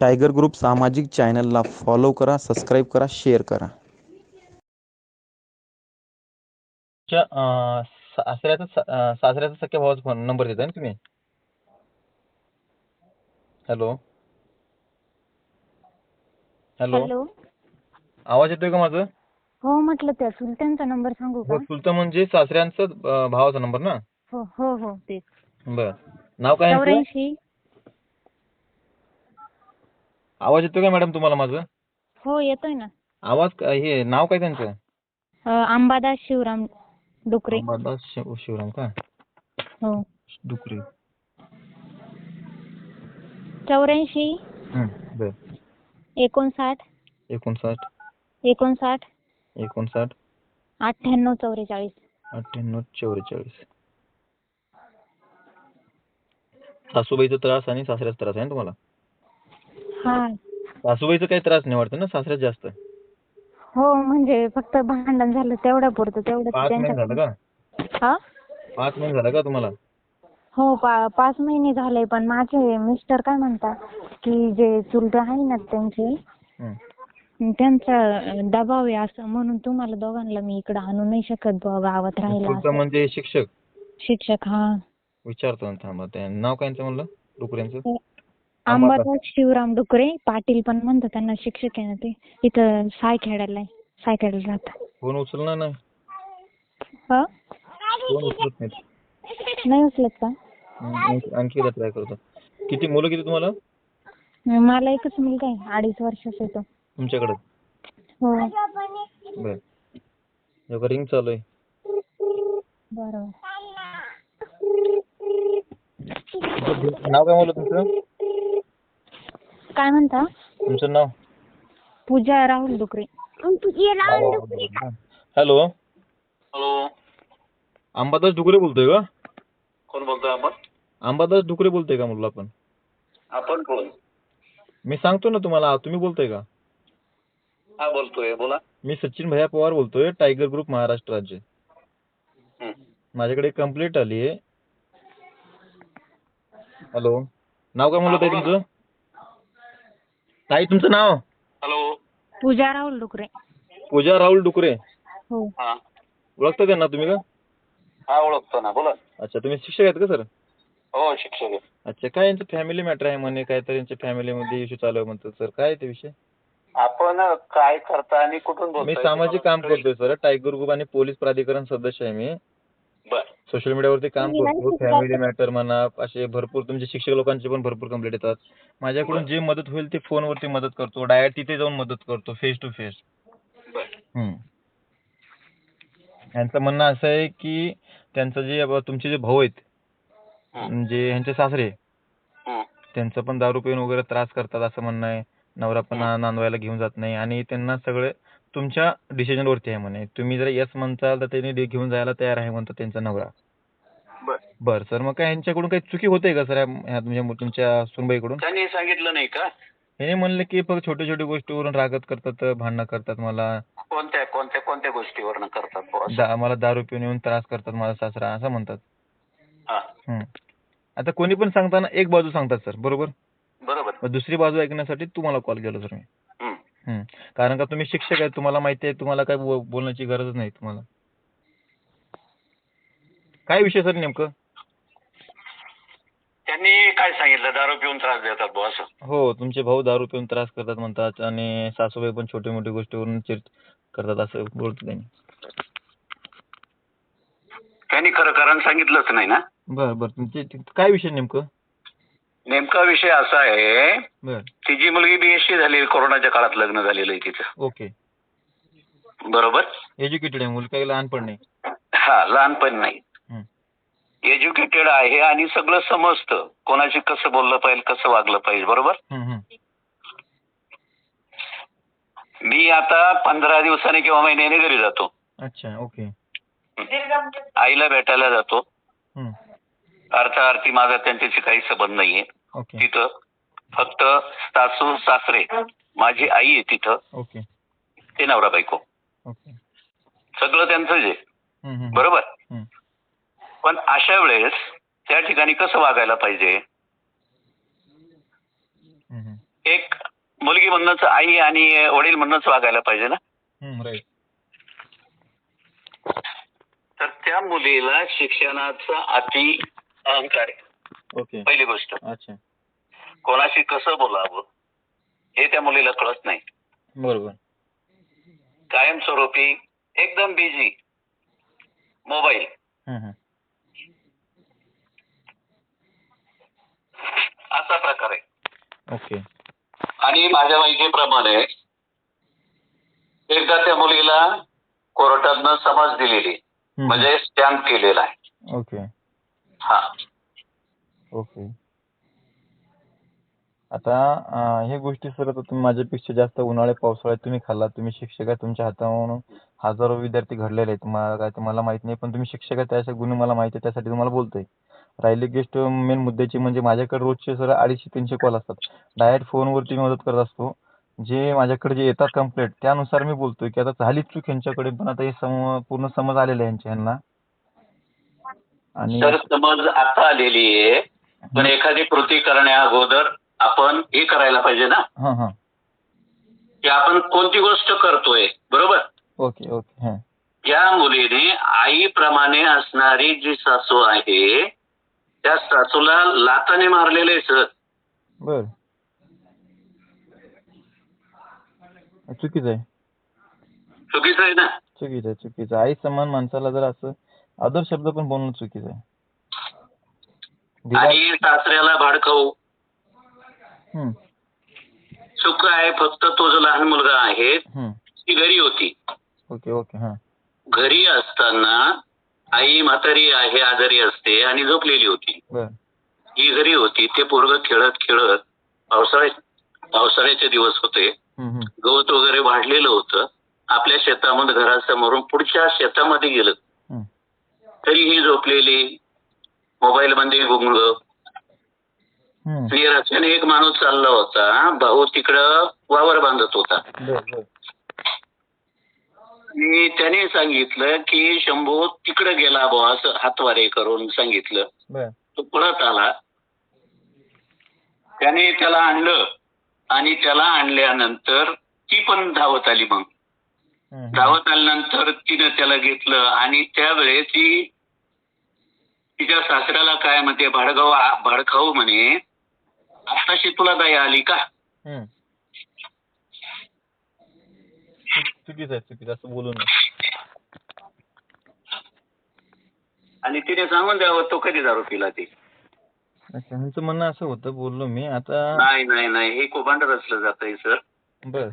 Tiger group सामाजिक चॅनलला follow करा सबस्क्राईब करा शेअर करा. सासऱ्याचा सासऱ्याचा सख्या भावाचा फोन नंबर देताय ना तुम्ही? हॅलो? हॅलो? हॅलो? आवाज येतोय का माझं? हो म्हटलं त्या सुलतानचा नंबर सांगू का? हो चुलता म्हणजे सासऱ्यांचा अं, भावाचा नंबर ना? हो हो हो तेच. बर. नाव काय? चौऱ्याऐंशी आवाज येतोय का मॅडम तुम्हाला माझं? हो येतोय ना. आवाज हे नाव काय त्यांचं? अं, अंबादास शिवराम डुकरे. अंबादास शिव- शिवराम का? हो. डुकरे. चौऱ्याऐंशी. हं, बर. एकोणसाठ. एकोणसाठ. एकोणसाठ. एकोणसाठ. अठ्ठ्याण्णव चौवेचाळीस. अठ्ठ्याण्णव चौवेचाळीस. सासूबाईचा त्रास आणि सासऱ्याचा त्रास आहे ना तुम्हाला? सासूबाईचा काही त्रास नाही वाटतं ना? सासऱ्यात जास्त. हो म्हणजे फक्त भांडण झालं तेवढ्या पुरतं पाच महिने झालं का? हा? पाच महिने झालं का तुम्हाला? हो पा पाच महिने झाले पण माझे मिस्टर काय म्हणतात की जे चुलते आहे ना त्यांचे हं. त्यांचा दबाव आहे असं म्हणून तुम्हाला दोघांना मी इकडे आणू नाही शकत बुवा गावात राहायला पुढचं असं. म्हणजे शिक्षक? शिक्षक हा. विचारतो ना थांबा ते नाव काय यांचं म्हणलं? डुकऱ्यांचं? अंबादास शिवराम डुकरे पाटील पण म्हणतात त्यांना शिक्षक आहे ना ते. इथं सायखेड्याला आहे. सायखेड्याला राहतात. फोन उचलणार नाही? हा? फोन उचलत नाहीत? नाही उचलत का? आणखी- आणखी एकदा ट्राय करतो. किती मुलं किती तुम्हाला? मला एकच मुलगा आहे. अडीच वर्षाचा आहे तो. तुमच्याकडे? हो. बर. रिंग चालू आहे. बरोबर. नाव काय म्हणलं तुमचं? काय म्हणता? तुमचं नाव? पूजा राहुल डुकरे. हॅलो. हॅलो. अंबादास डुकरे बोलतोय का? कोण बोलतोय आपण अंबादास डुकरे बोलतोय का म्हणलं आपण? आपण कोण? मी सांगतो ना तुम्हाला तुम्ही बोलतोय का? हा बोलतोय बोला. मी सचिन भैया पवार बोलतोय टायगर ग्रुप महाराष्ट्र राज्य. हं. माझ्याकडे कंप्लेंट आली आहे हॅलो. नाव काय म्हणलं. तुमचं? ताई तुमचं नाव? हॅलो. पूजा राहुल डुकरे. पूजा राहुल डुकरे. हो. हा. ओळखता त्यांना तुम्ही का? हा ओळखतो ना बोला. अच्छा तुम्ही शिक्षक आहेत का सर? हो शिक्षक आहे. अच्छा काय यांचं फॅमिली मॅटर आहे म्हणे? काहीतरी यांच्या फॅमिलीमध्ये इश्यू चालू आहे म्हणतात सर. काय आहे ते विषय? आपण काय करता आणि कुठून मी बोलतोय सामाजिक काम करतोय सर. टायगर ग्रुप आणि पोलीस प्राधिकरण सदस्य आहे मी. सोशल मीडियावरती काम करतो फॅमिली मॅटर म्हणा असे भरपूर तुमचे शिक्षक लोकांचे पण भरपूर कंप्लेंट येतात. माझ्याकडून जे मदत होईल ते फोनवरती मदत करतो. डायरेक्ट तिथे जाऊन मदत करतो फेस टू फेस यांचं म्हणणं असं आहे की त्यांचं जे अब तुमचे जे भाऊ आहेत हं. म्हणजे ह्यांचे सासरे हं. त्यांचं पण दारू पिऊन वगैरे त्रास करतात असं म्हणणं आहे. नवरा पण. नांदवायला घेऊन जात नाही. आणि त्यांना सगळे तुमच्या डिसिजन वरती आहे म्हणे. तुम्ही जर येस म्हणताल तर त्यांनी घेऊन जायला तयार आहे म्हणतो त्यांचा नवरा. बर. बर सर मग काय यांच्याकडून काही चुकी होते का सर तुमच्या सुनबाईकडून? त्यांनी सांगितलं नाही का? हे म्हणले की फक्त छोट्या छोट्या गोष्टीवरून रागत करतात भांडणं करतात मला. कोणत्या कोणत्या कोणत्या गोष्टीवरनं करतात मला दारू पिऊन येऊन त्रास करतात माझा सासरा असं म्हणतात. आता कोणी पण सांगताना एक बाजू सांगतात सर बरोबर? बरोबर. दुसरी बाजू ऐकण्यासाठी तुम्हाला कॉल केला सर मी. कारण का तुम्ही शिक्षक आहे तुम्हाला माहिती आहे तुम्हाला काय बोलण्याची गरजच नाही तुम्हाला. काय विषय सर नेमकं? त्यांनी काय सांगितलं? दारू पिऊन त्रास देतात बुवा असं. हो तुमचे भाऊ दारू पिऊन त्रास करतात म्हणतात आणि सासूबाई पण छोटी मोठी गोष्टीवरून चिड करतात असं बोलतो त्यांनी. त्यांनी खरं कारण सांगितलंच नाही ना? बर बर. तुमचे काय विषय नेमकं? नेमका विषय असा आहे तिची मुलगी बीएससी झाली कोरोनाच्या काळात लग्न झालेलं आहे तिचं. ओके. बरोबर? एज्युकेटेड आहे मुलं काही लहानपण नाही. हा लहानपण नाही. एज्युकेटेड आहे आणि सगळं समजतं. कोणाशी कसं बोललं पाहिजे कसं वागलं पाहिजे बरोबर. मी आता पंधरा दिवसाने किंवा महिन्याने घरी जातो. अच्छा ओके. आईला भेटायला जातो. अर्थार्थी माझा त्यांच्याशी काही संबंध नाहीये. ओके. तिथं फक्त सासू सासरे माझी आई आहे तिथं. ओके. ते नवरा बायको. ओके. सगळं त्यांचंच आहे हम्म, हम्म. बरोबर? हम्म. पण अशा वेळेस त्या ठिकाणी कसं वागायला पाहिजे? हम्म, हम्म. एक म्हणणंच आई आणि वडील म्हणणंच वागायला पाहिजे ना? हम्म राईट तर त्या मुलीला शिक्षणाचा अति अहंकार आहे. ओके. पहिली गोष्ट. अच्छा. कोणाशी कसं बोलावं हे त्या मुलीला कळत नाही. बरोबर. कायमस्वरूपी एकदम बिझी मोबाईल. असा प्रकार आहे. ओके. आणि माझ्या माहितीप्रमाणे एकदा त्या मुलीला कोर्टातनं समज दिलेली. म्हणजे स्टॅम्प केलेला आहे. ओके. हा. ओके. आता अं, हे गोष्टी सर आता तुम्ही माझ्यापेक्षा जास्त उन्हाळे पावसाळ्यात तुम्ही खाल्ला तुम्ही शिक्षक आहे तुमच्या हातावरून हजारो विद्यार्थी घडलेले आहेत. तुम्हाला काय ते मला माहीत नाही पण तुम्ही शिक्षक आहे त्याच्या गुण मला माहिती आहे त्यासाठी तुम्हाला बोलतोय. राहिली गोष्ट मेन मुद्द्याची म्हणजे माझ्याकडे रोजचे सर अडीचशे तीनशे कॉल असतात. डायरेक्ट फोनवरती मी मदत करत असतो. जे माझ्याकडे जे येतात कंप्लेंट त्यानुसार मी बोलतोय की आता झालीच चूक यांच्याकडे पण आता हे सम पूर्ण समज आलेलं आहे यांच्या ह्यांना. आणि तर समज आता आलेली आहे पण एखादी कृती करण्या अगोदर आपण हे करायला पाहिजे ना? हा हा. की आपण कोणती गोष्ट करतोय बरोबर? ओके ओके हा. या मुलीने आईप्रमाणे असणारी जी सासू आहे त्या सासूला लाताने मारलेले सर. बर. चुकीचं आहे. चुकीचं आहे ना? चुकीचं आहे चुकीचं आहे. आई समान माणसाला जर असं अदर शब्द पण बोलणं चुकीचं आहे. आणि सासऱ्याला भाडखाऊ हम्म, चूक आहे फक्त तो जो लहान मुलगा आहे. ती घरी होती. ओके ओके हा. घरी असताना आई म्हातारी आहे आजारी असते आणि झोपलेली होती. ही घरी होती. ते पोरग खेळत खेळत पावसाळ्यात पावसाळ्याचे दिवस होते. गवत वगैरे वाढलेलं होतं. आपल्या शेतामध्ये घरासमोरून पुढच्या शेतामध्ये गेलं. हम्म. तरी ही झोपलेली मोबाईल मध्ये गुंग रस्त्याने एक माणूस चालला होता भाऊ तिकडं वावर बांधत होता. त्याने सांगितलं की शंभू तिकडे गेला बुवा असं हातवारे करून सांगितलं. तो पळत आला. त्याने त्याला आणलं आणि त्याला आणल्यानंतर ती पण धावत आली मग. धावत आल्यानंतर तिनं त्याला घेतलं आणि त्यावेळेस ती तिच्या सासऱ्याला काय म्हणते भाडगाव भाडखाऊ म्हणे आताशी तुला दया आली का? चुकीचं आहे चुकीचं असं बोलू नये आणि तिने सांगून द्यावं तो कधी दारू पिला ती. ह्यांचं म्हणणं असं होतं बोललो मी. आता नाही नाही नाही हे कोभांड रचलं जात सर. बर.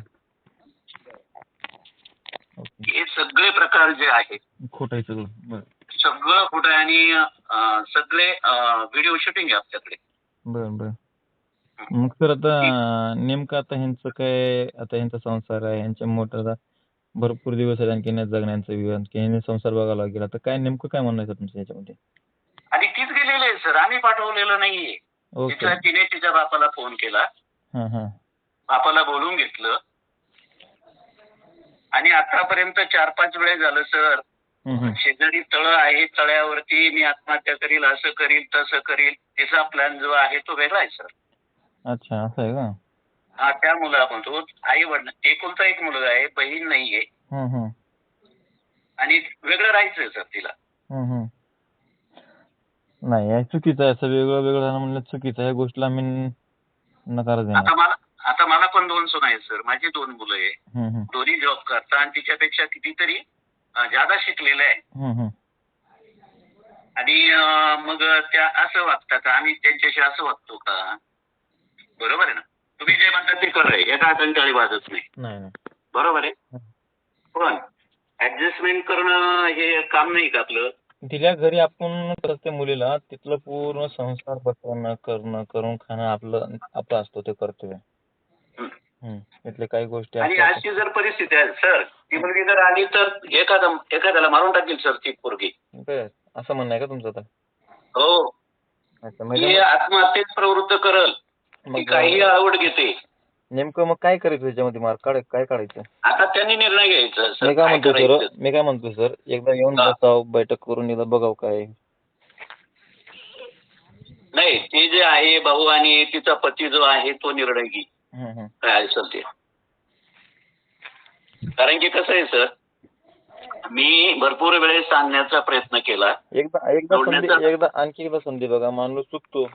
हे सगळे प्रकार जे आहेत खोटं आहे सगळं. सगळं कुठं आहे आणि सगळे व्हिडिओ शूटिंग आहे आपल्याकडे. बर बर. मग सर आता नेमकं आता ह्यांचं काय आता ह्यांचा संसार आहे ह्यांच्या मोठा भरपूर दिवस आहेत आणखी जगण्याचा विवाह आणखी संसार बघायला गेला तर काय नेमकं काय म्हणणं तुमचं याच्यामध्ये आणि तीच गेलेली आहे सर आम्ही पाठवलेलं नाहीये. तिने तिच्या बापाला फोन केला. बापाला बोलून घेतलं. आणि आतापर्यंत चार पाच वेळेस झालं सर. शेजारी तळ आहे तळ्यावरती मी आत्महत्या करील असं करील तसं करील तिचा प्लॅन जो आहे तो वेगळा आहे सर अच्छा असं आहे का हा त्या मुलामधून आई वडील एकुलता एक मुलगा आहे बहीण नाहीये. आणि वेगळं राहायचंय सर तिला. नाही चुकीचं आहे असं वेगळं वेगळं म्हणलं चुकीचं आहे या गोष्टीला आम्ही नकार देणार आता मला पण दोन सून आहेत सर माझी दोन मुलं आहे. दोन्ही जॉब करतात आणि तिच्यापेक्षा कितीतरी जादा शिकलेल्या आहे. आणि मग त्या असं वागतात का? आम्ही त्यांच्याशी असं वागतो का? बरोबर आहे ना? तुम्ही जे म्हणतात ते खरं आहे. एका हाताने वाजत नाही. बरोबर आहे? पण ऍडजस्टमेंट करणं हे काम नाही का आपलं? तिच्या घरी आपण प्रत्येक मुलीला तिथलं पूर्ण संसार बसवणं करणं करून खाणं आपलं आपलं असतो ते कर्तव्य. काही गोष्टी आणि अशी जर परिस्थिती आहे सर ती मुलगी जर आली तर एखादा एखाद्याला मारून टाकेल सर ती पोरगी. असं म्हणणं आहे का तुमचं आता? हो. ती म्हणजे आत्महत्येत प्रवृत्त करल. काही आवड घेते. नेमकं मग काय करायचं त्याच्यामध्ये? मार्क काढ काय काढायचं? आता त्यांनी निर्णय घ्यायचा मी काय म्हणतो सर? मी काय म्हणतो सर? एकदा येऊन हा. बसाव बैठक करून एकदा बघाव काय नाही ते जे आहे भाऊ आणि तिचा पती जो आहे तो निर्णय घे. ते. कारण की कसं आहे सर मी भरपूर वेळेस सांगण्याचा प्रयत्न केला. एकदा एकदा संधी एकदा आणखी एकदा संधी बघा माणूस चुकतो.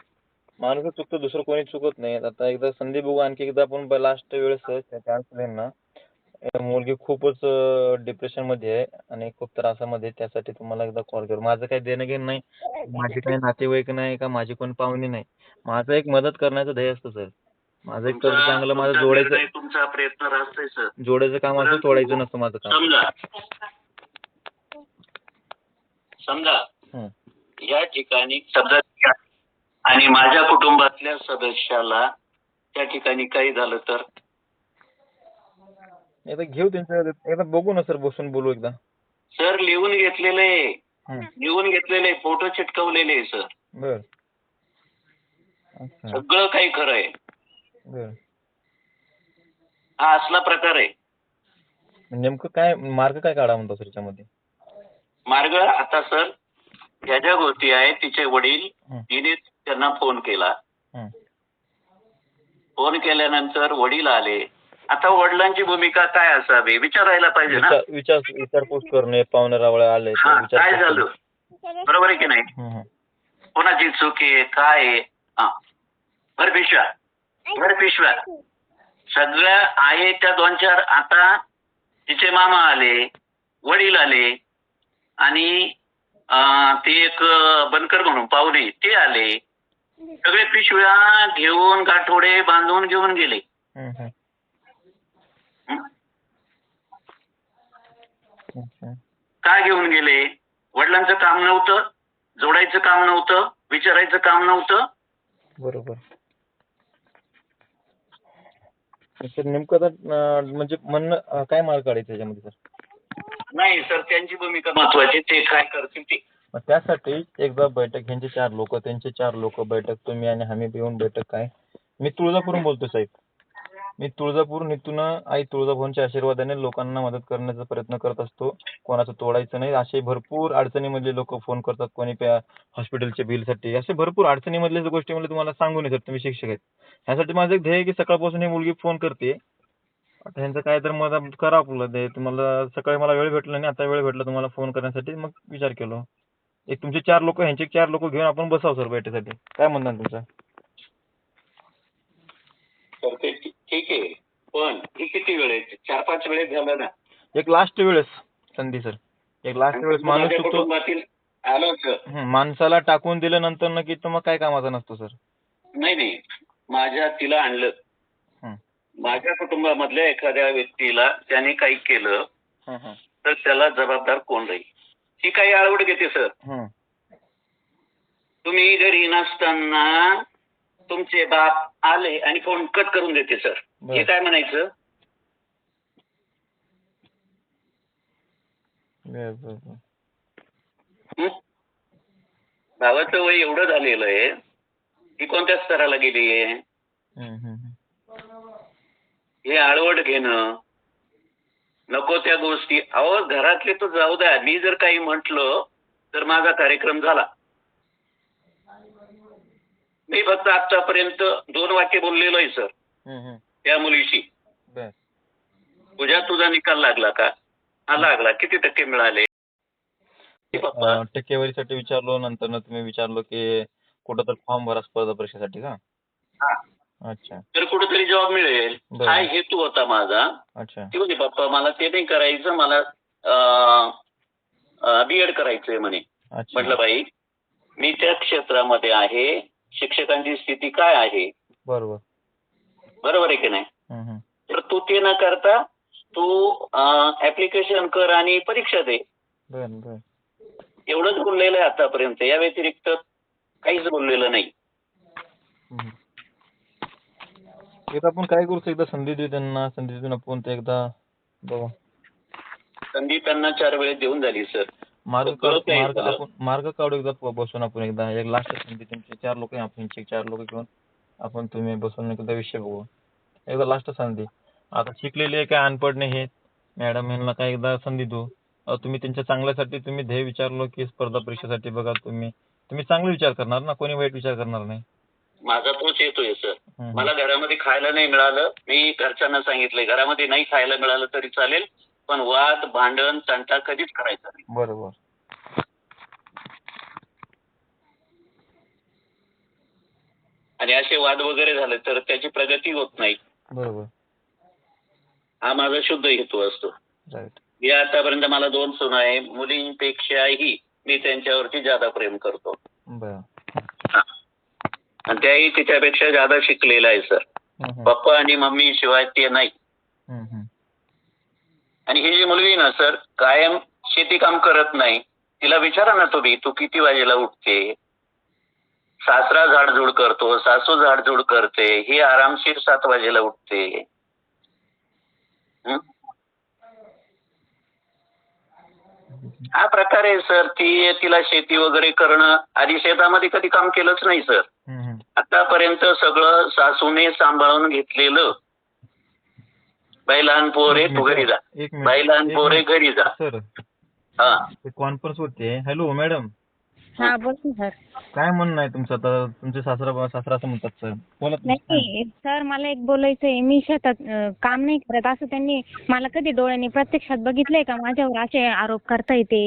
माणूस चुकतो दुसरं कोणी चुकत नाही. आता एकदा संधी बघू आणखी एकदा आपण लास्ट वेळेस चान्स ना मुलगी खूपच डिप्रेशनमध्ये आहे आणि खूप त्रासामध्ये आहे. त्यासाठी तुम्हाला एकदा कॉल करू. माझं काही देणं घेणं नाही. माझे काही नातेवाईक नाही का? माझी कोण पाहुणे नाही. माझं एक मदत करण्याचं ध्येय असतं सर माझं एक तुमचा- चांगलं माझं जोडायचं तुमचा प्रयत्न राहतोय सर जोडायचं काम असतं तोडायचं नसतं माझं काम. समजा. समजा. या ठिकाणी सदस्य आणि माझ्या कुटुंबातल्या सदस्याला त्या ठिकाणी काही झालं तर? एकदा घेऊ त्यांच्या एकदा बघू ना सर बसून बोलू एकदा. सर लिहून घेतलेलं आहे. लिहून घेतलेले फोटो चिटकवलेले आहे सर बर. सगळं काही खरं आहे. हा असला प्रकार आहे. नेमकं काय मार्ग काय काढा म्हणतो सर याच्यामध्ये? मार्ग आता सर ह्या ज्या गोष्टी आहेत तिचे वडील. तिने त्यांना फोन केला. फोन केल्यानंतर वडील आले. आता वडिलांची भूमिका काय असावी? विचारायला पाहिजे ना. विचार विचार विचारपूस करणे पाहुणे रावळे आले हा काय झालं. बरोबर आहे की नाही. कोणाची चूक आहे? काय आहे? हा. भर पिशव्या सगळ्या आहे त्या दोन चार. आता तिचे मामा आले वडील आले आणि ते एक बनकर म्हणून पाहुणे ते आले. सगळे पिशव्या घेऊन गाठोडे बांधून घेऊन गेले. हं, हं. हं? अच्छा. का घेऊन गेले? वडिलांचं काम नव्हतं जोडायचं काम नव्हतं विचारायचं काम नव्हतं. बरोबर. सर नेमकं आता अं, म्हणजे म्हणणं काय मार्ग काढायचा याच्यामध्ये सर? नाही सर त्यांची भूमिका महत्वाची ते काय करतील ते. मग त्यासाठी एकदा बैठक ह्यांचे चार लोक त्यांचे चार लोक बैठक तुम्ही आणि आम्ही येऊन बैठक काय? मी तुळजापूरून बोलतो साहेब. मी तुळजापूर नितून आई तुळजाभवानीच्या आशीर्वादाने लोकांना मदत करण्याचा प्रयत्न करत असतो. कोणाचं तोडायचं नाही. असे भरपूर अडचणीमधले लोक फोन करतात. कोणी हॉस्पिटलच्या बिलसाठी असे भरपूर अडचणीमधल्या गोष्टी मला तुम्हाला सांगून येतात तुम्ही शिक्षक आहेत. ह्यासाठी माझं एक ध्येय की सकाळपासून ही मुलगी फोन करते. आता ह्यांचं काय तर मदत करा आपलं ते तुम्हाला सकाळी मला वेळ भेटला नाही. आता वेळ भेटला तुम्हाला फोन करण्यासाठी. मग विचार केलो. एक तुमचे चार लोक ह्यांचे चार लोक घेऊन आपण बसावं सर बैठकीसाठी काय म्हणणार तुमचं? ते ठीक आहे. पण हे किती वेळेस चार पाच वेळेस झालं ना. एक लास्ट वेळेस संधी सर एक लास्ट वेळेस माणूस चुकतो. कुटुंबातील आलं सर माणसाला टाकून दिल्यानंतर नक्की तर मग काय कामाचा नसतो सर नाही नाही. माझ्या तिला आणलं. माझ्या कुटुंबामधल्या एखाद्या व्यक्तीला त्याने काही केलं तर त्याला जबाबदार कोण राहील? ही काही आळवड घेते सर. तुम्ही घरी नसताना तुमचे बाप आले आणि फोन कट करून देते सर हे. काय म्हणायचं? भावाचं वय एवढं झालेलं आहे. ही कोणत्या स्तराला गेली आहे? हं, आळवड घेणं. नको त्या गोष्टी. अहो घरातले तर जाऊ द्या. मी जर काही म्हंटल तर माझा कार्यक्रम झाला. मी फक्त आतापर्यंत दोन वाक्य बोललेलो आहे सर. त्या मुलीशी. तुझ्या तुझा निकाल लागला का? हा लागला. किती टक्के मिळाले? टक्केवारीसाठी विचारलो नंतर ना तुम्ही विचारलो की कुठं तर फॉर्म भरा स्पर्धा परीक्षेसाठी का. अच्छा. तर कुठेतरी जॉब मिळेल. हा हेतू होता माझा. अच्छा. ती म्हणे पप्पा मला ते नाही करायचं. मला बी एड करायचंय म्हणे. म्हटलं बाई मी त्या क्षेत्रामध्ये आहे. शिक्षकांची स्थिती काय आहे? बरोबर. बरोबर आहे की नाही. तर तू ते न करता तू ऍप्लिकेशन कर आणि परीक्षा दे. एवढंच बोललेलं आहे आतापर्यंत. या व्यतिरिक्त काहीच बोललेलं नाही. आपण काय करू एकदा संधी देऊ त्यांना. संधी देऊन आपण ते एकदा बघू. संधी त्यांना चार वेळेस देऊन झाली सर. मार्ग कळत मार्ग मला. आपण मार्ग काढू एकदा बसून आपण एकदा. एक लास्ट संधी तुमचे चार लोक आपण यांचे चार लोक घेऊन आपण तुम्ही बसून एकदा विषय बघू. एकदा लास्ट संधी. आता शिकलेले काय अनपढ नाही हे मॅडम यांना काय एकदा संधी देऊ. तुम्ही त्यांच्या चांगल्यासाठी तुम्ही ध्येय विचारलो की स्पर्धा परीक्षेसाठी बघा तुम्ही. तुम्ही चांगले विचार करणार ना? कोणी वाईट विचार करणार नाही? माझा तोच येतोय सर. मला घरामध्ये खायला नाही मिळालं. मी घरच्यांना सांगितलंय घरामध्ये नाही खायला मिळालं तरी चालेल. पण वाद भांडण तंटा कधीच करायचा नाही. बरोबर. आणि असे वाद वगैरे झाले तर त्याची प्रगती होत नाही. बरोबर. हा माझा शुद्ध हेतू असतो. राईट. मी आतापर्यंत मला दोन सून आहे. मुलींपेक्षाही मी त्यांच्यावरती जादा प्रेम करतो. बरं. हा. आणि त्याही तिच्यापेक्षा जादा शिकलेला आहे सर. हम्म, हम्म. पप्पा आणि मम्मी शिवाय ते नाही. हम्म, हम्म. आणि ही जी मुलगी ना सर कायम शेती काम करत नाही. तिला विचारा ना तुम्ही तू किती वाजेला उठते? सासरा झाडझूड करतो सासू झाडझूड करते ही आरामशीर सात वाजेला उठते. हं? प्रकार आहे सर. ती तिला शेती वगैरे करणं आधी शेतामध्ये कधी काम केलंच नाही सर. आतापर्यंत सगळं सासूने सांभाळून घेतलेलं बाई लहान पोरे एक तू घरी जा. बाई लहान पोरे मिनिट. घरी जा. सर हा. ते कॉन्फरन्स होते. Hello madam. हा बोल ना सर. काय म्हणणं आहे तुमचं? आता तुमचे सासरा सासरा असं म्हणतात सर. बोला तुम्ही. नाही सर मला एक बोलायचंय. मी शेतात अं, काम नाही करत. असं त्यांनी मला कधी डोळ्यांनी प्रत्यक्षात बघितलंय का? माझ्यावर असे आरोप करता येते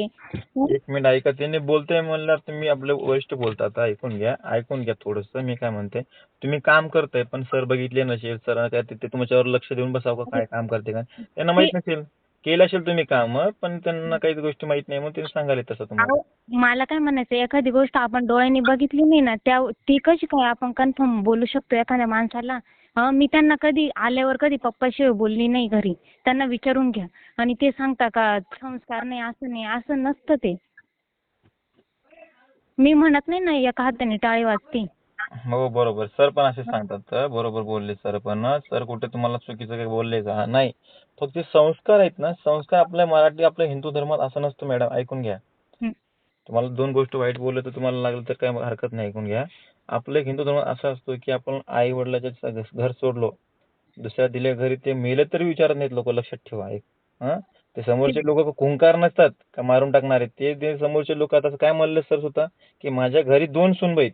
एक मिनिट ऐका. त्यांनी बोलतोय म्हणल्यावर तुम्ही आपले वरिष्ठ बोलतात. ऐकून घ्या. ऐकून घ्या थोडस. मी काय म्हणते तुम्ही काम करताय पण सर बघितले नसेल सर. काय ते ते तुमच्यावर लक्ष देऊन बसावं का? काय काम करते का? त्यांना माहीत नसेल. केलं असेल तुम्ही काम पण त्यांना काही गोष्टी माहीत नाही म्हणून त्यांनी सांगायला तसं तुम्हाला. अहो, मला काय म्हणायचं एखादी गोष्ट आपण डोळ्यांनी बघितली नाही ना त्या ती कशी काय आपण कन्फर्म बोलू शकतो एखाद्या माणसाला? हं, मी त्यांना कधी आल्यावर कधी पप्पाशिवाय बोलली नाही घरी. त्यांना विचारून घ्या. आणि ते सांगता का संस्कार नाही असं नाही असं नसतं ते. मी म्हणत नाही ना एका हाताने टाळी वाजते. हो बरोबर. सर पण असे सांगतात बरोबर बोलले सर पण सर कुठे तुम्हाला चुकीचं काही बोलले का? नाही. फक्त संस्कार आहेत ना संस्कार आपल्या मराठी आपल्या हिंदू धर्मात असं नसतं मॅडम. ऐकून घ्या. तुम्हाला दोन गोष्टी वाईट बोलले तर तुम्हाला लागलं तर काही हरकत नाही ऐकून घ्या. आपल्या हिंदू धर्मात असं असतो की आपण आई वडिलाच्या घर सोडलो. दुसऱ्या दिल्या घरी ते मेले तरी विचारत नाहीत लोक. लक्षात ठेवा एक ते समोरचे लोक खुंकार नसतात का मारून टाकणारे ते ते समोरचे लोक आता काय म्हणले सर सुद्धा की माझ्या घरी दोन सुनबाईत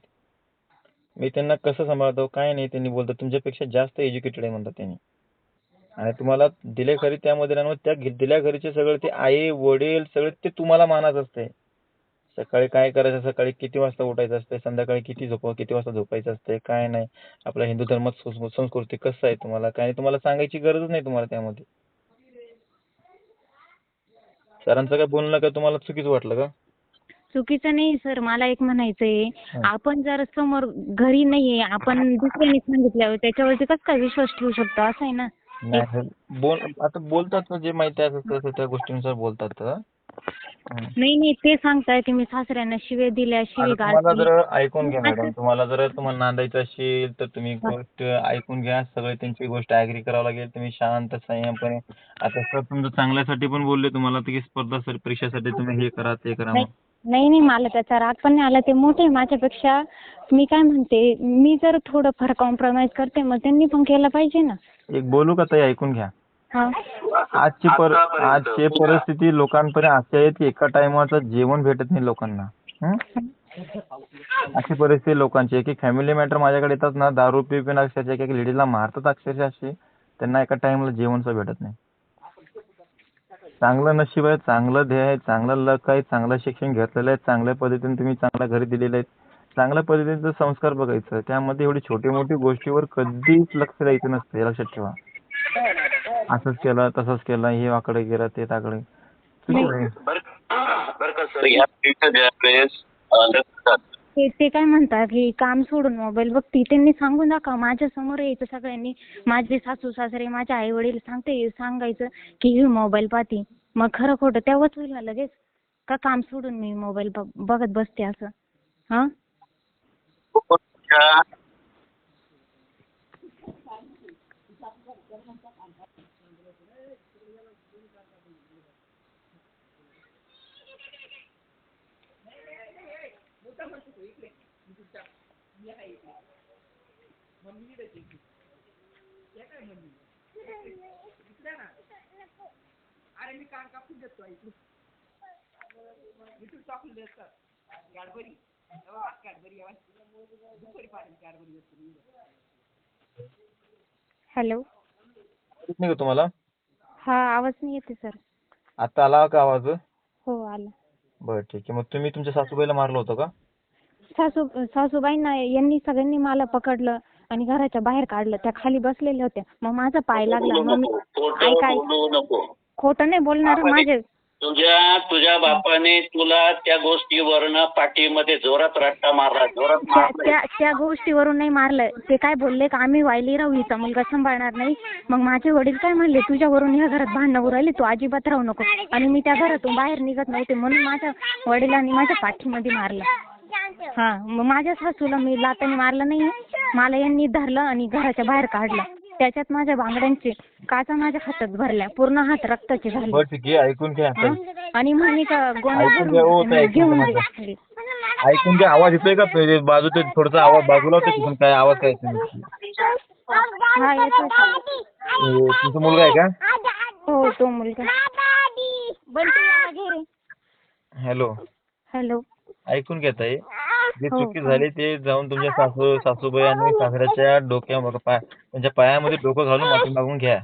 मी त्यांना कसं सांभाळतो काय नाही त्यांनी बोलतात तुमच्यापेक्षा जास्त एज्युकेटेड आहे म्हणतात त्यांनी. आणि तुम्हाला दिल्या घरी त्यामध्ये त्या दिल्या घरीचे सगळे ते आई वडील सगळे ते तुम्हाला मानाच असते. सकाळी काय करायचं? सकाळी किती वाजता उठायचं असते? संध्याकाळी किती झोप किती वाजता झोपायचं असते? काय नाही. आपल्या हिंदू धर्मात संस्कृती कसं आहे तुम्हाला? काय तुम्हाला सांगायची गरजच नाही तुम्हाला त्यामध्ये. सरांचं काय बोलणं काय तुम्हाला चुकीचं वाटलं का? चुकीचं नाही सर मला एक म्हणायचंय. हं. आपण जर समोर घरी नाहीये आपण दुसऱ्याने सांगितल्यावर त्याच्यावरती कसं काय विश्वास ठेवू शकतो? असं आहे ना. नाही सर, बोल आता बोलतात ना जे माहिती आहे तसं त्या गोष्टीनुसार बोलतात हं. नाही नाही ते सांगताय की मी सासऱ्यांना शिवे दिल्या शिवी आता तुम्हाला गाळली जर ऐकून घ्या मॅडम तुम्हाला जर तुम्हाला नांदायचं असेल तर तुम्ही गोष्ट ऐकून घ्या सगळे त्यांची गोष्ट ऍग्री करावं लागेल. तुम्ही शांत संयमपणे आता सर तुमचं चांगल्यासाठी पण बोलले तुम्हाला की स्पर्धा सर परीक्षेसाठी तुम्ही हे करा ते करा नाही नाही नाही, मला त्याचा राग पण नाही आला. ते मोठे आहे माझ्यापेक्षा. मी काय म्हणते मी जर थोडंफार कॉम्प्रोमाइज करते मग त्यांनी पण केलं पाहिजे ना. एक बोलू का ताई ऐकून घ्या. हा. आजची पर आजची परिस्थिती लोकांपर्यंत अशी आहे की एका टायमाचं जेवण भेटत नाही लोकांना. हं? अशी परिस्थिती लोकांची. आहे की फॅमिली मॅटर माझ्याकडे येतात ना दारू पी पिऊन अक्षरशः एक एक लेडीजला मारतात अक्षरशः अशी. त्यांना एका टाइमला जेवण सुद्धा भेटत नाही. चांगलं नशीब आहे चांगलं ध्येय आहे चांगलं लक आहे चांगलं शिक्षण घेतलेलं आहे चांगल्या पद्धतीने तुम्ही चांगल्या घरी दिलेले आहेत चांगल्या पद्धतीचे संस्कार बघायचं त्यामध्ये एवढी छोटी मोठी गोष्टीवर कधीच लक्ष द्यायचं नसतं हे लक्षात ठेवा. असंच केलं तसंच केलं हे वाकडे गेलं ते ताकडे बर. का सर ते ते काय म्हणतात की काम सोडून मोबाईल बघती त्यांनी सांगून दाखवा माझ्यासमोर यायचं सगळ्यांनी. माझे सासू सासरे माझे आई वडील सांगते सांगायचं की ही मोबाईल पाहती. मग खरं खोटं तेव्हाच होईल ना लगेच? का काम सोडून मी मोबाईल बघत बसते असं? हा? अरे मी कान कापून देतो ऐकू मी तू चॉकलेट देतात कॅडबरी हॅलो. येत नाही का तुम्हाला? हा आवाज नाही येते सर. आता आला का आवाज? हो आला. बरं ठीक आहे. मग तुम्ही तुमच्या सासूबाईला मारलं होतं का? सासू सासूबाईंना यांनी सगळ्यांनी मला पकडलं आणि घराच्या बाहेर काढलं. त्या खाली बसलेल्या होत्या. मग माझा पाय लागला. मग मी खोटं ऐक ऐक. खोटं नाही बोलणार आपण- माझे. तुझ्या तुझ्या बापाने तुला त्या गोष्टीवरनं पाठीमध्ये जोरात रट्टा मारला. जोरात त्या मारला. त्या त्या गोष्टीवरून नाही मारलं. ते काय बोलले का? आम्ही वायली राहू. हिचा मुलगा सांभाळणार नाही. मग माझे वडील काय म्हणले? तुझ्यावरून ह्या घरात भांडणं होऊ राहिली. तू अजिबात राहू नको. आणि मी त्या घरातून बाहेर निघत नव्हते म्हणून माझ्या वडिलांनी माझ्या पाठीमध्ये मारलं. हा मग माझ्या सासूला मी लाताने मारलं नाही मला यांनी धरलं आणि घराच्या बाहेर काढलं. त्याच्यात माझ्या बांगड्यांचे काचा माझ्या हातात भरल्या. पूर्ण हात रक्ताचे झाले. बरं ठीक आहे. ऐकून घ्या. हा? आणि म्हणे का गोण्या ऐकून घ्या, हो, ताई, ऐकून घेऊन घ्या. ऐकून घ्या आवाज येतोय का? पहिले बाजूचे थोडासा आवाज बाजूला होता तिथून काय आवाज काय येतो हा येतोय सर. तुमचा मुलगा आहे का? हो तो मुलगा बंटी हॅलो. हॅलो. ऐकून घ्या ताई जी हो, चुकी हो. झाली ते जाऊन तुमच्या सासू सासूबाई आणि सासऱ्याच्या डोक्या पाय त्यांच्या पायामध्ये डोकं घालून माफी मागून घ्या.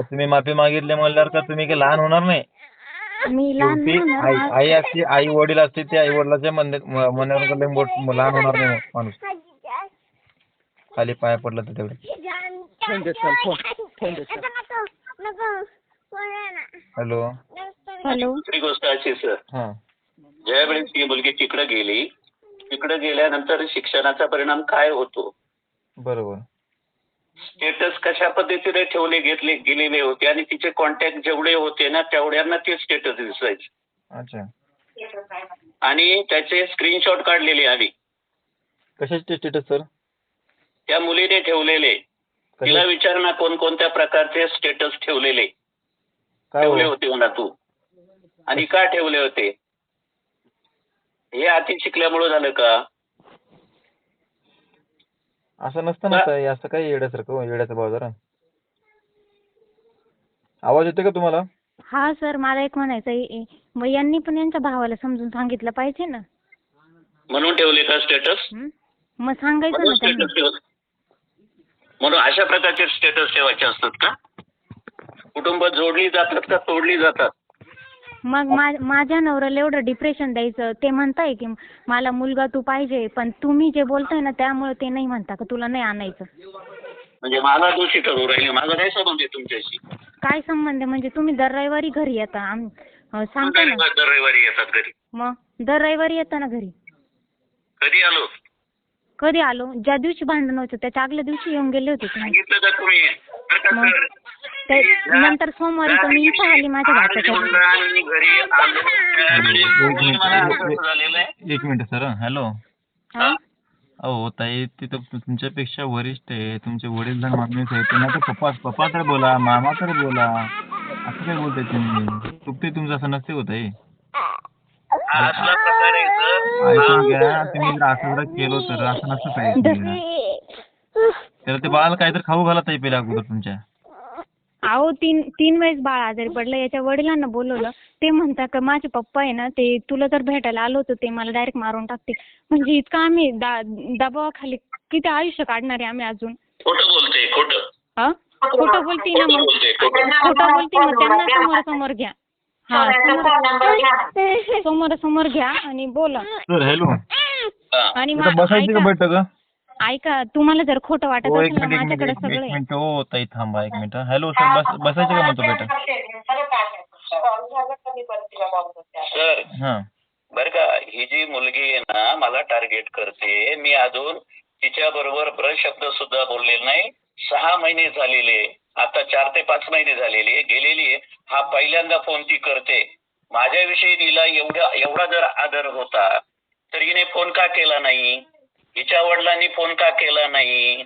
तुम्ही माफी मागितली म्हणल्यावर का तुम्ही काही लहान होणार नाही. मी लहान शेवटी नाही आई होणार. आई असते आई वडील असते ते आई वडिलाच्या मनावर लय मोठ लहान होणार नाही माणूस. खाली पाया पडला तर तेवढे. हॅलो हॅलो दुसरी गोष्ट अशी सर हा. ज्यावेळेस ही मुलगी तिकडे गेली तिकडे गेल्यानंतर शिक्षणाचा परिणाम काय होतो? बरोबर. स्टेटस कशा पद्धतीने ठेवले घेतले गेलेले होते आणि तिचे कॉन्टॅक्ट जेवढे होते ना तेवढ्यांना ते स्टेटस दिसायचे. अच्छा. आणि त्याचे स्क्रीनशॉट काढलेले आम्ही. कशाचे स्टेटस सर त्या मुलीने ठेवलेले. तिला विचार ना कोणकोणत्या प्रकारचे स्टेटस ठेवलेले. ठेवले हो? होते म्हणा तू. आणि का ठेवले होते? हे अति शिकल्यामुळे झालं का? असं नसतं ना ताई असं काही येड्यासारखं हो, येड्याचा भाव जरा. आवाज येतोय का तुम्हाला? हा सर मला एक म्हणायचं आहे मग यांनी पण यांच्या भावाला समजून सांगितलं पाहिजे ना. म्हणून ठेवले का स्टेटस हं? मग सांगायचं म्हणून ना त्यांनी. स्टेटस म्हणून अशा प्रकारचे स्टेटस ठेवायचे असतात का? कुटुंब जोडली जातात का तोडली जातात? मग मा- माझ्या नवऱ्याला एवढं डिप्रेशन द्यायचं ते म्हणताय की मला मुलगा तू पाहिजे पण तुम्ही जे बोलताय ना त्यामुळे ते नाही म्हणता का? तुला नाही आणायचं. म्हणजे मला दोषी ठरवू राहिले. माझा काय संबंध आहे तुमच्याशी? काय संबंध आहे? म्हणजे तुम्ही दर रविवारी घरी येता. आम- अं, सांगता ना. दर रविवारी येतात घरी? मग दर रविवारी येता ना घरी? कधी आलो? कधी आलो? ज्या दिवशी भांडण होतं त्याच्या आगल्या दिवशी येऊन गेले होते तुम्ही. सांगितलं का तुम्ही? बरं का मग? सर? ते नंतर सोमवारी तर मी इथं आली माझ्या जेवण घरी. आणि घरी. आलो त्यावेळी तुम्ही मला असं झालेलं आहे. एक मिनिट सर हॅलो. हा? अहो ताई तिथं तु- तुमच्यापेक्षा वरिष्ठ आहे तुमचे वडील जण माणूस आहे त्यांना तर पप्पा पप्पा तर बोला मामा तर बोला असं काय बोलताय तुम्ही? चुकते तुमचं असं नसते होत आहे हा ऐकून घ्या तुम्ही जर असं जर केलं तर असं नसतं पाहिजे त्याला ते बाळाला काहीतरी खाऊ घाला ताई पहिल्या अगोदर तुमच्या. अहो तीन तीन वेळेस बाळ आजारी पडलं. याच्या वडिलांना बोलवलं. ते म्हणता का माझे पप्पा आहे ना ते तुला जर भेटायला आलो होतो ते मला डायरेक्ट मारून टाकते म्हणजे इतकं आम्ही दा- दबावाखाली किती आयुष्य काढणार आहे आम्ही अजून? खोटं बोलते खोटं. हा खोटं बोलते ना मग? बोलते खोटं. बोलते मग त्यांना समोर समोर घ्या. हा समोर समोर समोर घ्या. आणि बोला. Sir hello. हा. आणि बसायची का बैठक? ऐका तुम्हाला जर खोटं वाटत हो एक असेल ना मिनिट एक मिनिट माझ्याकडे एक सगळं एक आहे मिनिट हो ताई थांबा एक मिनिट हॅलो सर बस बसायचं का म्हणतो बैठक सर हां बर का ही जी मुलगी आहे ना मला टार्गेट करते मी अजून तिच्या बरोबर ब्रश शब्द सुद्धा बोललेला नाही सहा महिने झालेले आता चार ते पाच महिने झालेले गेलेली आहे. हा पहिल्यांदा फोन ती करते माझ्याविषयी तिला एवढा एवढा जर आदर होता तर हिने फोन का केला नाही हिच्या वडिलांनी फोन का केला नाही?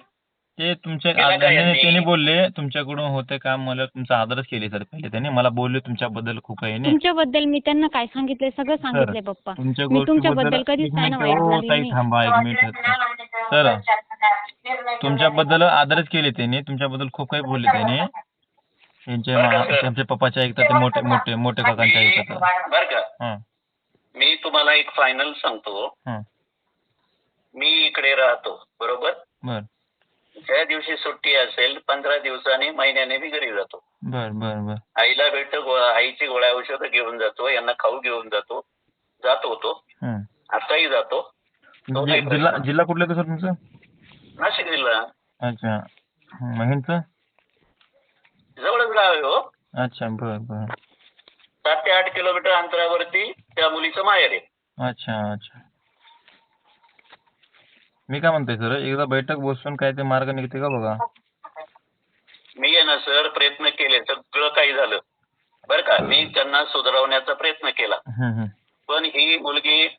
ते तुमच्या केला का त्याने यांनी? त्याने बोलले तुमच्याकडून होते काम मला तुमचा आदरच केले सर पहिले त्यांनी. मला बोलले तुमच्याबद्दल खूप आहे नाही तुमच्याबद्दल मी त्यांना काय सांगितलंय? सगळं सांगितलंय पप्पा. तुमच्या मी तुमच्याबद्दल गोष्टीबद्दल कधीच एक काय ना मिनिट वाईट हो ताई नाही थांबा एक मिनिट. सर तुमच्याबद्दल आदरच केले त्यांनी. तुमच्याबद्दल खूप काही बोलले त्यांनी. त्यांच्या मा- त्यांच्या पप्पाच्या ऐकतात ते मोठे मोठे मोठे काकांच्या ऐकतात. बर का. हां. मी तुम्हाला एक फायनल सांगतो. हां. मी इकडे राहतो बरोबर? बर. ज्या दिवशी सुट्टी असेल पंधरा दिवसांनी महिन्याने मी घरी जातो. बर बर बर. आईला भेटतो आईची गोळ्या औषधं घेऊन जातो यांना खाऊ घेऊन जातो जात होतो. आताही जातो. जिल्हा कुठला सर तुमचं? नाशिक जिल्हा. अच्छा. जवळच गाव आहे हो. अच्छा बर बर. सात ते आठ किलोमीटर अंतरावरती त्या मुलीचं माहेर आहे. अच्छा अच्छा. मी काय म्हणतोय सर? एकदा बैठक बसून काय ते मार्ग निघते का बघा? मी आहे ना सर प्रयत्न केले. सगळं काही झालं. बरं का? मी त्यांना सुधारवण्याचा प्रयत्न केला. पण ही मुलगी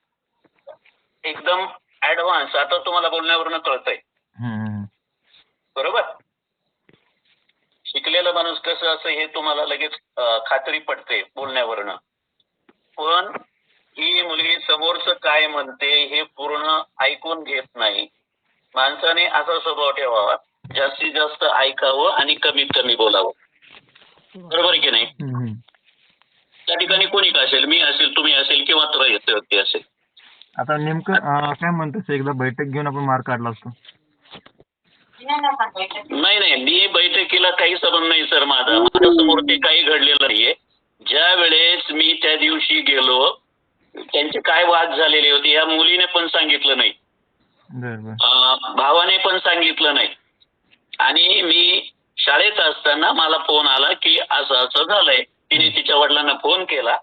एकदम ऍडव्हान्स आता तुम्हाला बोलण्यावरनं कळतंय. हं, हं. बरोबर? शिकलेला माणूस कसं असं हे तुम्हाला लगेच खात्री पडते बोलण्यावरनं. पण ही मुलगी समोरचं काय म्हणते हे पूर्ण ऐकून घेत नाही. माणसाने असा स्वभाव ठेवावा जास्तीत जास्त ऐकावं आणि कमीत कमी बोलावं. बरोबर की नाही. त्या ठिकाणी कोणी का असेल? मी असेल तुम्ही असेल किंवा तो व्यक्ती असेल? आता नेमकं काय म्हणतोय सर एकदा? बैठक घेऊन आपण मार्ग काढला असतो. नाही नाही. मी बैठकीला काही संबंध नाही सर माझा. माझ्यासमोर ते काही घडलेलं नाहीये. ज्या वेळेस मी त्या दिवशी गेलो त्यांचे काय वाद झालेले होते या मुलीने पण सांगितलं नाही. भावाने पण सांगितलं नाही. आणि मी शाळेत असताना मला फोन आला की असं असं झालंय. तिने तिच्या वडिलांना फोन केला.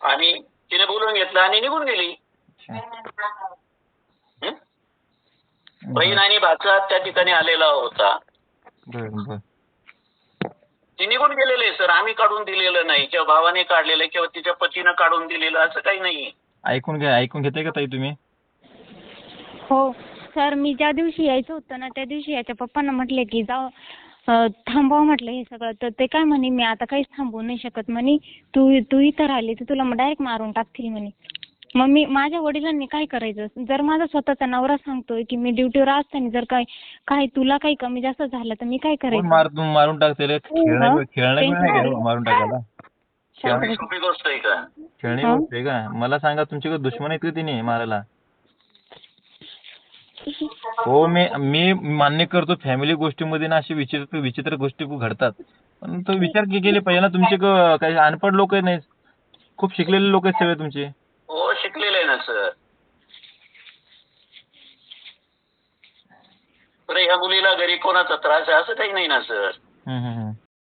आणि तिने बोलून घेतलं आणि निघून गेली? बहीण आणि भाचा त्या ठिकाणी आलेला होता. ती निघून गेलेले सर. आम्ही काढून दिलेलं नाही. किंवा भावाने काढलेलं किंवा तिच्या पतीनं काढून दिलेलं असं काही नाही ऐकून घ्या ऐकून घेते का ताई तुम्ही? हो. सर मी ज्या दिवशी यायचं होतं ना त्या दिवशी याच्या पप्पांना म्हटले की जाऊ अं, थांबवा म्हटलं हे सगळं. तर ते काय म्हणे मी आता काहीच थांबवू नाही शकत म्हणे. तू तू इथं राहिली तर तुला डायरेक्ट मारून टाकतील म्हणे. मग मी माझ्या वडिलांनी काय करायचं? जर माझा स्वतःचा नवरा सांगतोय की मी ड्युटीवर असताना जर काय काय तुला काही कमी जास्त झालं तर मी काय करायचं? मारून टाकते हं? मारून टाकायला. एवढी सोपी गोष्ट आहे का? खेळणी हं? गोष्ट आहे का? मला सांगा तुमच्याकडे दुश्मन आहेत का तिने मारायला? हो मी मी मान्य करतो फॅमिली गोष्टीमध्ये ना अशी विचित्र विचित्र गोष्टी खूप घडतात. पण तो विचार के- केले पाहिजे ना तुमचे काही अनपढ लोक नाही खूप शिकलेले लोक आहेत सगळे तुमचे. सर बरं ह्या मुलीला घरी कोणाचा त्रास आहे? असं काही नाही ना सर.